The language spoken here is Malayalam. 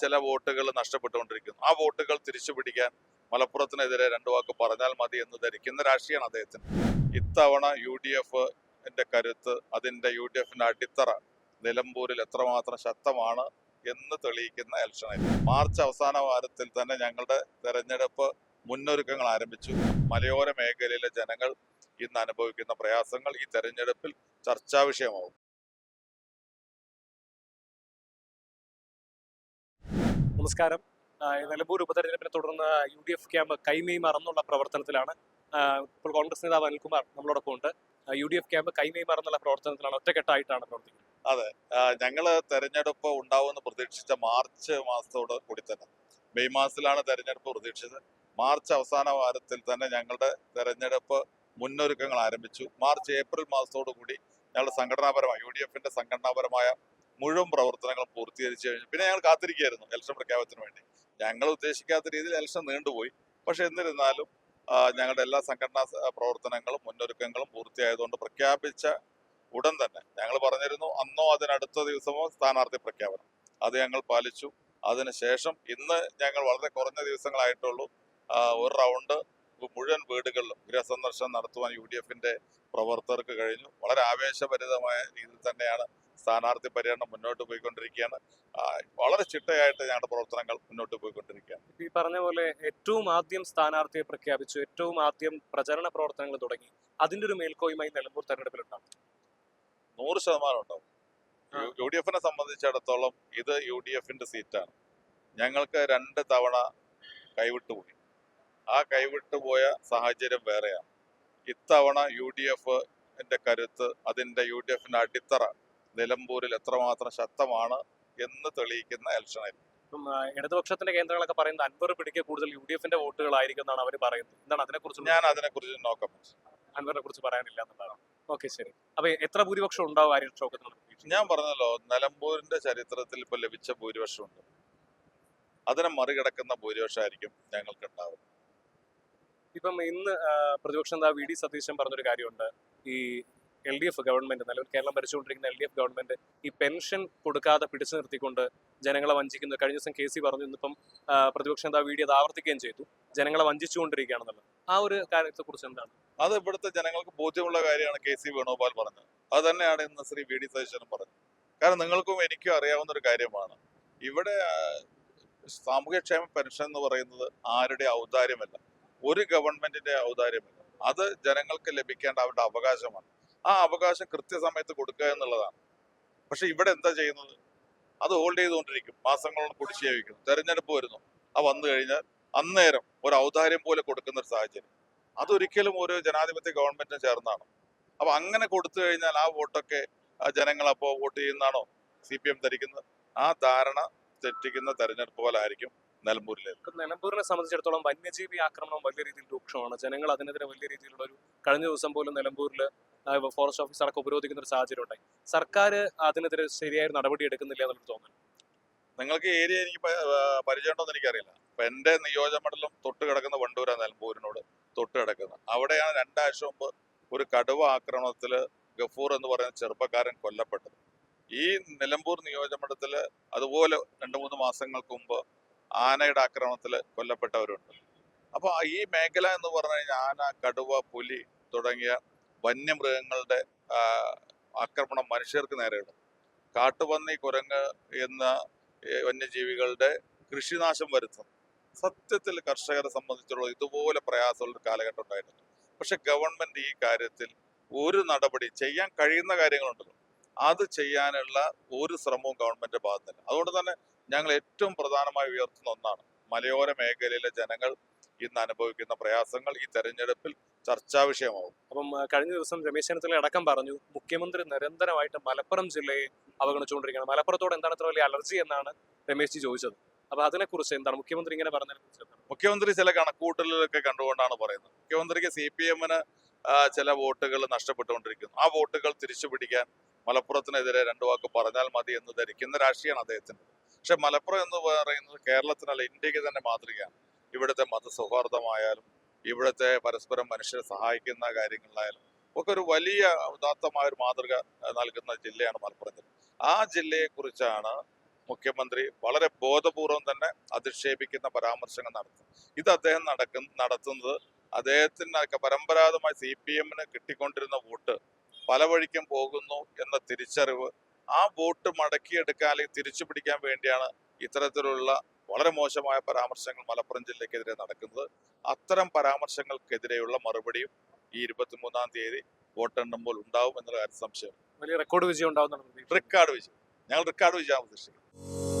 ചില വോട്ടുകൾ നഷ്ടപ്പെട്ടുകൊണ്ടിരിക്കുന്നു. ആ വോട്ടുകൾ തിരിച്ചു പിടിക്കാൻ മലപ്പുറത്തിനെതിരെ രണ്ടു വാക്ക് പറഞ്ഞാൽ മതി എന്ന് ധരിക്കുന്ന രാഷ്ട്രീയമാണ് അദ്ദേഹത്തിന്. ഇത്തവണ യു ഡി എഫിന്റെ കരുത്ത് അതിന്റെ യു ഡി എഫിന്റെ അടിത്തറ നിലമ്പൂരിൽ എത്രമാത്രം ശക്തമാണ് എന്ന് തെളിയിക്കുന്ന ഇലക്ഷനായിരുന്നു മാർച്ച് അവസാന വാരത്തിൽ തന്നെ ഞങ്ങളുടെ തെരഞ്ഞെടുപ്പ് മുന്നൊരുക്കങ്ങൾ ആരംഭിച്ചു. മലയോര മേഖലയിലെ ജനങ്ങൾ ഇന്ന് അനുഭവിക്കുന്ന പ്രയാസങ്ങൾ ഈ തെരഞ്ഞെടുപ്പിൽ ചർച്ചാ വിഷയമാവും. നമസ്കാരം. നിലമ്പൂർ ഉപതെരഞ്ഞെടുപ്പിനെ തുടർന്ന് യു ഡി എഫ് ക്യാമ്പ് കൈമേയ് മറന്നുള്ള പ്രവർത്തനത്തിലാണ്. ഇപ്പോൾ കോൺഗ്രസ് നേതാവ് അനിൽകുമാർ നമ്മളോടൊപ്പം ഉണ്ട്. യു ഡി എഫ് ക്യാമ്പ് കൈമേയ് മറന്നുള്ള പ്രവർത്തനത്തിലാണ് ഒറ്റക്കെട്ടായിട്ടാണ് പ്രവർത്തിക്കുന്നത്. അതെ. ഞങ്ങൾ തെരഞ്ഞെടുപ്പ് ഉണ്ടാവുമെന്ന് പ്രതീക്ഷിച്ച മാർച്ച് മാസത്തോട് കൂടി തന്നെ. മെയ് മാസത്തിലാണ് തെരഞ്ഞെടുപ്പ് പ്രതീക്ഷിച്ചത്. മാർച്ച് അവസാന വാരത്തിൽ തന്നെ ഞങ്ങളുടെ തെരഞ്ഞെടുപ്പ് മുന്നൊരുക്കങ്ങൾ ആരംഭിച്ചു. മാർച്ച് ഏപ്രിൽ മാസത്തോടു കൂടി ഞങ്ങളുടെ സംഘടനാപരമായ യു ഡി എഫിന്റെ സംഘടനാപരമായ മുഴുവൻ പ്രവർത്തനങ്ങൾ പൂർത്തീകരിച്ചു കഴിഞ്ഞു പിന്നെ ഞങ്ങൾ കാത്തിരിക്കുകയായിരുന്നു ഇലക്ഷൻ പ്രഖ്യാപനത്തിന് വേണ്ടി. ഞങ്ങൾ ഉദ്ദേശിക്കാത്ത രീതിയിൽ ഇലക്ഷൻ നീണ്ടുപോയി. പക്ഷെ എന്നിരുന്നാലും ഞങ്ങളുടെ എല്ലാ സംഘടനാ പ്രവർത്തനങ്ങളും മുന്നൊരുക്കങ്ങളും പൂർത്തിയായതുകൊണ്ട് പ്രഖ്യാപിച്ച ഉടൻ തന്നെ ഞങ്ങൾ പറഞ്ഞിരുന്നു അന്നോ അതിനടുത്ത ദിവസമോ സ്ഥാനാർത്ഥി പ്രഖ്യാപനം. അത് ഞങ്ങൾ പാലിച്ചു. അതിനുശേഷം ഇന്ന് ഞങ്ങൾ വളരെ കുറഞ്ഞ ദിവസങ്ങളായിട്ടുള്ളൂ ഒരു റൗണ്ട് മുഴുവൻ വീടുകളിലും ഗൃഹസന്ദർശനം നടത്തുവാൻ യു ഡി എഫിന്റെ പ്രവർത്തകർക്ക് കഴിഞ്ഞു. വളരെ ആവേശഭരിതമായ രീതിയിൽ തന്നെയാണ് സ്ഥാനാർത്ഥി പര്യടനം മുന്നോട്ട് പോയിക്കൊണ്ടിരിക്കുകയാണ്. വളരെ ചിട്ടയായിട്ട് ഞങ്ങളുടെ പ്രവർത്തനങ്ങൾ മുന്നോട്ട് പോയിക്കൊണ്ടിരിക്കുകയാണ്. ഈ പറഞ്ഞ പോലെ ഏറ്റവും ആദ്യം സ്ഥാനാർത്ഥിയെ പ്രഖ്യാപിച്ചു ഏറ്റവും ആദ്യം പ്രചരണ പ്രവർത്തനങ്ങൾ തുടങ്ങി അതിന്റെ ഒരു മേൽക്കോയ്മ നിലമ്പൂർ തെരഞ്ഞെടുപ്പിൽ ഉണ്ടാവും നൂറ് ശതമാനം ഉണ്ടാവും. യു ഡി എഫിനെ സംബന്ധിച്ചിടത്തോളം ഇത് യു ഡി എഫിന്റെ സീറ്റാണ്. ഞങ്ങൾക്ക് രണ്ട് തവണ കൈവിട്ടുപോയി ആ കൈവിട്ടുപോയ സാഹചര്യം വേറെയാണ്. ഇത്തവണ യു ഡി എഫിന്റെ കരുത്ത് അതിന്റെ യു ഡി എഫിന്റെ അടിത്തറ നിലമ്പൂരിൽ എത്രമാത്രം ശക്തമാണ് എന്ന് തെളിയിക്കുന്ന ഇലക്ഷനായിരുന്നു ഇടതുപക്ഷത്തിന്റെ കേന്ദ്രങ്ങളൊക്കെ പറയുന്നത് അൻവർ പിടിക്കുക കൂടുതൽ യു ഡി എഫിന്റെ വോട്ടുകളായിരിക്കും എന്നാണ് അവർ പറയുന്നത്. എന്താണ് അതിനെക്കുറിച്ച് ഞാൻ അതിനെക്കുറിച്ച് നോക്കാം. അൻവറിനെ കുറിച്ച് പറയാനില്ല എന്നുള്ളതാണ്. ഓക്കെ ശരി. അപ്പൊ എത്ര ഭൂരിപക്ഷം ഉണ്ടാവും ആര്യൻ ഷൗക്കത്തിന് ഞാൻ പറഞ്ഞല്ലോ നിലമ്പൂരിന്റെ ചരിത്രത്തിൽ ഇപ്പൊ ലഭിച്ച ഭൂരിപക്ഷമുണ്ട്. അതിനെ മറികടക്കുന്ന ഭൂരിപക്ഷമായിരിക്കും ഞങ്ങൾക്ക് ഉണ്ടാവുന്നത് ഇപ്പം ഇന്ന് പ്രതിപക്ഷ നേതാവ് വി ഡി സതീശൻ പറഞ്ഞൊരു കാര്യമുണ്ട്. ഈ എൽ ഡി എഫ് ഗവൺമെന്റ് നിലവിൽ കേരളം ഭരിച്ചുകൊണ്ടിരിക്കുന്ന എൽ ഡി എഫ് ഗവൺമെന്റ് ഈ പെൻഷൻ കൊടുക്കാതെ പിടിച്ചു നിർത്തിക്കൊണ്ട് ജനങ്ങളെ വഞ്ചിക്കുന്നു. കഴിഞ്ഞ ദിവസം കെ സി പറഞ്ഞു ഇന്നിപ്പം പ്രതിപക്ഷ നേതാവ് വീഡിയോ അത് ആവർത്തിക്കുകയും ചെയ്തു. ജനങ്ങളെ വഞ്ചിച്ചുകൊണ്ടിരിക്കുകയാണെന്നുള്ളത്. ആ ഒരു കാര്യത്തെ കുറിച്ച് എന്താണ്? അത് ഇവിടുത്തെ ജനങ്ങൾക്ക് ബോധ്യമുള്ള കാര്യമാണ് കെ സി വേണുഗോപാൽ പറഞ്ഞത്. അത് തന്നെയാണ് ഇന്ന് ശ്രീ വി ഡി സതീശനും പറഞ്ഞത്. കാരണം നിങ്ങൾക്കും എനിക്കും അറിയാവുന്ന ഒരു കാര്യമാണ്. ഇവിടെ സാമൂഹ്യക്ഷേമ പെൻഷൻ എന്ന് പറയുന്നത് ആരുടെ ഔദാര്യമല്ല. ഒരു ഗവൺമെന്റിന്റെ ഔദാര്യമല്ല. അത് ജനങ്ങൾക്ക് ലഭിക്കേണ്ട അവരുടെ അവകാശമാണ്. ആ അവകാശം കൃത്യസമയത്ത് കൊടുക്കുക എന്നുള്ളതാണ്. പക്ഷെ ഇവിടെ എന്താ ചെയ്യുന്നത്? അത് ഹോൾഡ് ചെയ്തുകൊണ്ടിരിക്കും. മാസങ്ങളോളം കുടിശ്ശിക വയ്ക്കുന്നു തെരഞ്ഞെടുപ്പ് വരുന്നു. ആ വന്നു കഴിഞ്ഞാൽ അന്നേരം ഒരു ഔദാര്യം പോലെ കൊടുക്കുന്ന ഒരു സാഹചര്യം. അതൊരിക്കലും ഒരു ജനാധിപത്യ ഗവൺമെന്റിന് ചേർന്നാണ്. അപ്പൊ അങ്ങനെ കൊടുത്തു കഴിഞ്ഞാൽ ആ വോട്ടൊക്കെ ജനങ്ങൾ അപ്പോൾ വോട്ട് ചെയ്യുന്നതാണോ? സി പി എം ധരിക്കുന്നത്? ആ ധാരണ തെറ്റിക്കുന്ന തെരഞ്ഞെടുപ്പ് പോലെ ആയിരിക്കും. നിലമ്പൂരിലെ. ഇപ്പം നിലമ്പൂരിനെ സംബന്ധിച്ചിടത്തോളം വന്യജീവി ആക്രമണം വലിയ രീതിയിൽ രൂക്ഷമാണ്. ജനങ്ങൾ അതിനെതിരെ വലിയ രീതിയിലുള്ള ഒരു കഴിഞ്ഞ ദിവസം പോലും നിലമ്പൂരിൽ ഫോറസ്റ്റ് ഓഫീസർ അടക്കം ഉപരോധിക്കുന്ന ഒരു സാഹചര്യം ഉണ്ടായി. സർക്കാർ അതിനെതിരെ ശരിയായ നടപടി എടുക്കുന്നില്ല എന്നൊരു തോന്നുന്നു നിങ്ങൾക്ക് ഏരിയ എനിക്ക് പരിചയമുണ്ടോന്ന് എനിക്കറിയില്ല. അപ്പൊ എന്റെ നിയോജകമണ്ഡലം തൊട്ട് കിടക്കുന്ന വണ്ടൂരാ നിലമ്പൂരിനോട് തൊട്ട് കിടക്കുന്നത്. അവിടെയാണ് രണ്ടാഴ്ച മുമ്പ് ഒരു കടുവ ആക്രമണത്തിൽ ഗഫൂർ എന്ന് പറയുന്ന ചെറുപ്പക്കാരൻ കൊല്ലപ്പെട്ടത്. ഈ നിലമ്പൂർ നിയോജകമണ്ഡലത്തിൽ അതുപോലെ രണ്ട് മൂന്ന് മാസങ്ങൾക്ക് മുമ്പ് ആനയുടെ ആക്രമണത്തിൽ കൊല്ലപ്പെട്ടവരുണ്ട്. അപ്പോൾ ഈ മേഖല എന്ന് പറഞ്ഞു കഴിഞ്ഞാൽ ആന കടുവ പുലി തുടങ്ങിയ വന്യമൃഗങ്ങളുടെ ആക്രമണം മനുഷ്യർക്ക് നേരെയുണ്ട്. കാട്ടുപന്നി കുരങ്ങ് എന്ന വന്യജീവികളുടെ കൃഷിനാശം വരുത്തും സത്യത്തിൽ കർഷകരെ സംബന്ധിച്ചുള്ള ഇതുപോലെ പ്രയാസമുള്ള ഒരു കാലഘട്ടം ഉണ്ടായിട്ടുണ്ട് പക്ഷെ ഗവൺമെന്റ് ഈ കാര്യത്തിൽ ഒരു നടപടി ചെയ്യാൻ കഴിയുന്ന കാര്യങ്ങളുണ്ടല്ലോ. അത് ചെയ്യാനുള്ള ഒരു ശ്രമവും ഗവൺമെന്റ് ഭാഗത്തില്ല അതുകൊണ്ട് തന്നെ ഞങ്ങൾ ഏറ്റവും പ്രധാനമായി ഉയർത്തുന്ന ഒന്നാണ്. മലയോര മേഖലയിലെ ജനങ്ങൾ ഇന്ന് അനുഭവിക്കുന്ന പ്രയാസങ്ങൾ ഈ തെരഞ്ഞെടുപ്പിൽ ചർച്ചാ വിഷയമാവും. അപ്പം കഴിഞ്ഞ ദിവസം രമേശ് ചെന്നിത്തല അടക്കം പറഞ്ഞു മുഖ്യമന്ത്രി നിരന്തരമായിട്ട് മലപ്പുറം ജില്ലയെ അവഗണിച്ചുകൊണ്ടിരിക്കുകയാണ്. മലപ്പുറത്തോട് എന്താണ് ഇത്ര വലിയ അലർജി എന്നാണ് രമേശ് ജി ചോദിച്ചത്. അപ്പൊ അതിനെക്കുറിച്ച് എന്താണ് മുഖ്യമന്ത്രി ഇങ്ങനെ പറഞ്ഞതിനെ? മുഖ്യമന്ത്രി ചില കണക്കൂട്ടലുകളൊക്കെ കണ്ടുകൊണ്ടാണ് പറയുന്നത്. മുഖ്യമന്ത്രിക്ക് സി പി എമ്മിന് ചില വോട്ടുകൾ നഷ്ടപ്പെട്ടുകൊണ്ടിരിക്കുന്നു. ആ വോട്ടുകൾ തിരിച്ചു പിടിക്കാൻ മലപ്പുറത്തിനെതിരെ രണ്ടു വാക്ക് പറഞ്ഞാൽ മതി എന്ന് ധരിക്കുന്ന രാഷ്ട്രീയമാണ് അദ്ദേഹത്തിന്റെ. പക്ഷെ മലപ്പുറം എന്ന് പറയുന്നത് കേരളത്തിനല്ല ഇന്ത്യയ്ക്ക് തന്നെ മാതൃകയാണ്. ഇവിടുത്തെ മതസൗഹാർദ്ദമായാലും ഇവിടുത്തെ പരസ്പരം മനുഷ്യരെ സഹായിക്കുന്ന കാര്യങ്ങളിലായാലും ഒക്കെ ഒരു വലിയ ഉദാത്തമായ ഒരു മാതൃക നൽകുന്ന ജില്ലയാണ് മലപ്പുറം ജില്ല. ആ ജില്ലയെ കുറിച്ചാണ് മുഖ്യമന്ത്രി വളരെ ബോധപൂർവം തന്നെ അധിക്ഷേപിക്കുന്ന പരാമർശങ്ങൾ നടത്തും ഇത് അദ്ദേഹം നടക്കുന്ന നടത്തുന്നത് അദ്ദേഹത്തിനൊക്കെ പരമ്പരാഗതമായി സി പി എമ്മിന് കിട്ടിക്കൊണ്ടിരുന്ന വോട്ട് പല വഴിക്കും പോകുന്നു എന്ന തിരിച്ചറിവ് ആ വോട്ട് മടക്കിയെടുക്കാൻ അല്ലെങ്കിൽ തിരിച്ചു പിടിക്കാൻ വേണ്ടിയാണ് ഇത്തരത്തിലുള്ള വളരെ മോശമായ പരാമർശങ്ങൾ മലപ്പുറം ജില്ലക്കെതിരെ നടക്കുന്നത്. അത്തരം പരാമർശങ്ങൾക്കെതിരെയുള്ള മറുപടിയും ഈ ഇരുപത്തിമൂന്നാം തീയതി വോട്ടെണ്ണുമ്പോൾ ഉണ്ടാവും എന്നുള്ള കാര്യം സംശയം വലിയ റെക്കോർഡ് വിജയം ഉണ്ടാവുന്നതാണ് റെക്കോർഡ് വിജയം. ഞങ്ങൾ റെക്കോർഡ് വിജയം പ്രതീക്ഷിക്കുന്നത്